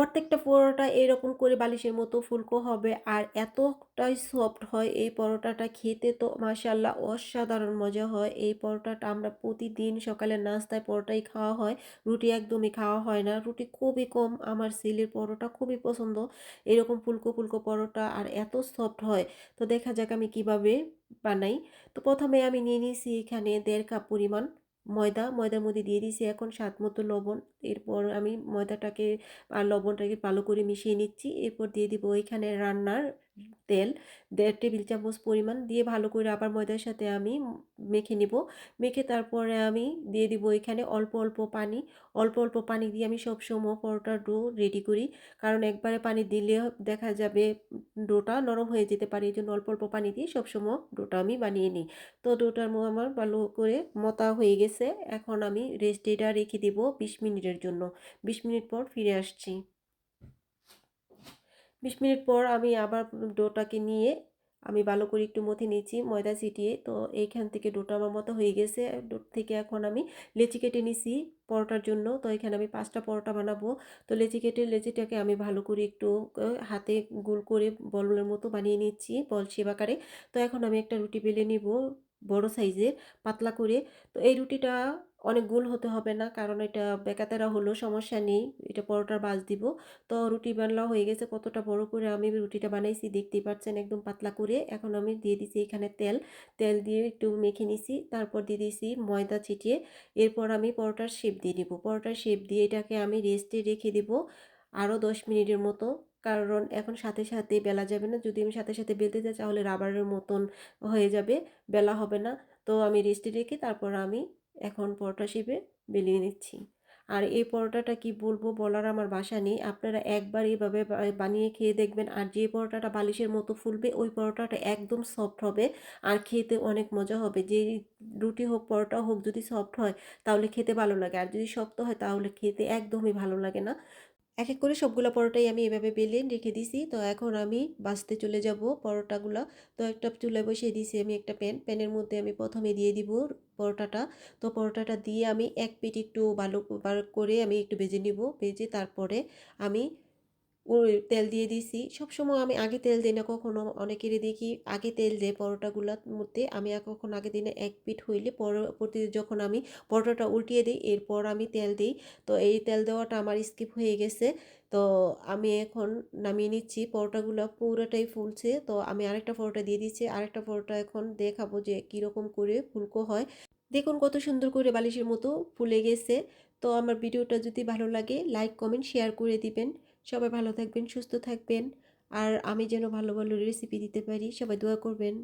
প্রত্যেকটা পরোটা এরকম করে বালিশের মতো ফুলকো হবে আর এতটাই সফট হয় এই পরোটাটা খেতে তো মাশাআল্লাহ অসাধারণ মজা হয়। এই পরোটাটা আমরা প্রতিদিন সকালে নাস্তায় পরোটাই খাওয়া হয়, রুটি একদমই খাওয়া হয় না। রুটি খুবই কম, আমার ছেলের পরোটা খুবই পছন্দ। এরকম ফুলকো ফুলকো পরোটা আর এত সফট হয়। তো দেখা যাক আমি কীভাবে বানাই। তো প্রথমে আমি নিয়ে নিয়েছি এখানে দেড় কাপ পরিমাণ ময়দা, ময়দার মধ্যে দিয়ে দিয়েছি এখন স্বাদ মতো লবণ। এরপর আমি ময়দাটাকে আর লবণটাকে ভালো করে মিশিয়ে নিচ্ছি। এরপর দিয়ে দিব এখানে রান্নার তেল, দেড় টেবিল চামচ পরিমাণ দিয়ে ভালো করে আবার ময়দার সাথে আমি মেখে নিব। মেখে তারপরে আমি দিয়ে দিব এখানে অল্প অল্প পানি। অল্প অল্প পানি দিয়ে আমি সবসময় পরোটার ডো রেডি করি। কারণ একবারে পানি দিলে দেখা যাবে ডোটা নরম হয়ে যেতে পারে। এই জন্য অল্প অল্প পানি দিয়ে সবসময় ডোটা আমি বানিয়ে নিই। তো ডোটার আমার ভালো করে মতা হয়ে গেছে। এখন আমি রেস্ট রেখে দেব বিশ মিনিটের জন্য। বিশ মিনিট পর ফিরে আসছি। বিশ মিনিট পর আমি আবার ডোটাকে নিয়ে আমি ভালো করে একটু মথে নিয়েছি, ময়দা ছিটিয়ে। তো এইখান থেকে ডোটা আমার মতো হয়ে গেছে। ডোট থেকে এখন আমি লেচি কেটে নিছি। পরোটার জন্য। তো এখানে আমি পাঁচটা পরোটা বানাবো। তো লেচি কেটে লেচিটাকে আমি ভালো করে একটু হাতে গোল করে বলের মতো বানিয়ে নিচ্ছি বল সেবাকারে তো এখন আমি একটা রুটি বেলে নিব বড় সাইজের, পাতলা করে। তো এই রুটিটা অনেক গোল হতে হবে না, কারণ এটা বেকাতেরা হলো সমস্যা নেই, এটা পরোটার বাজ দিব। তো রুটি বানলা হয়ে গেছে, কতটা বড় করে আমি রুটিটা বানাইছি, দেখতেই পাচ্ছেন একদম পাতলা করে। এখন আমি দিয়ে দিছি এখানে তেল তেল দিয়ে একটু মেখে নিছি, তারপর দিয়ে দিছি ময়দা ছিটিয়ে। এরপর আমি পরোটার শেপ দিয়ে নেব। পরোটার শেপ দিয়ে এটাকে আমি রেস্টে রেখে দেবো আরও দশ মিনিটের মতো। কারণ এখন সাথে সাথে বেলা যাবে না। যদি আমি সাথে সাথে বেলতে যাই তাহলে রাবারের মতন হয়ে যাবে, বেলা হবে না। তো আমি রেস্টে রেখে তারপর আমি এখন পরোটা শেপে বেলিয়ে নিচ্ছি। আর এই পরোটাটা কি বলব বলার আমার বাসা নেই। আপনারা একবার এইভাবে বানিয়ে খেয়ে দেখবেন। আর যে পরোটাটা বালিশের মতো ফুলবে, ওই পরোটাটা একদম সফট হবে আর খেতে অনেক মজা হবে। যে রুটি হোক, পরোটা হোক যদি সফট হয়, তাহলে খেতে ভালো লাগে। আর যদি শক্ত হয়, তাহলে খেতে একদমই ভালো লাগে না। এক এক করে সবগুলো পরোটাই আমি এভাবে বেলে রেখে দিছি। তো এখন আমি বাঁচতে চলে যাব পরোটাগুলো। তো একটা চুলায় বসিয়ে দিয়েছি আমি একটা প্যান। প্যানের মধ্যে আমি প্রথমে দিয়ে দিব পরোটাটা। তো পরোটাটা দিয়ে আমি এক পেটি একটু ভালো করে আমি একটু ভেজে নিব। ভেজে তারপরে আমি তেল দিয়ে দিছি। সবসময় আমি আগে তেল দিই না, কখনো অনেকেরই দেখি আগে তেল দেয় পরোটাগুলোর মধ্যে। আমি কখনো আগে দিনে এক পিঠ হইলে পরবর্তী যখন আমি পরোটাটা উল্টিয়ে দিই, এরপর আমি তেল দিই। তো এই তেল দেওয়াটা আমার স্কিপ হয়ে গেছে। তো আমি এখন নামিয়ে নিচ্ছি, পরোটাগুলো পুরোটাই ফুলছে। তো আমি আরেকটা পরোটা দিয়ে দিচ্ছি। আরেকটা পরোটা এখন দেখাবো যে কীরকম করে ফুলকো হয়। দেখুন কত সুন্দর করে বালিশের মতো ফুলে গেছে। তো আমার ভিডিওটা যদি ভালো লাগে, লাইক, কমেন্ট, শেয়ার করে দিবেন। সবাই ভালো থাকবেন, সুস্থ থাকবেন। আর আমি যেন ভালো ভালো রেসিপি দিতে পারি, সবাই দোয়া করবেন।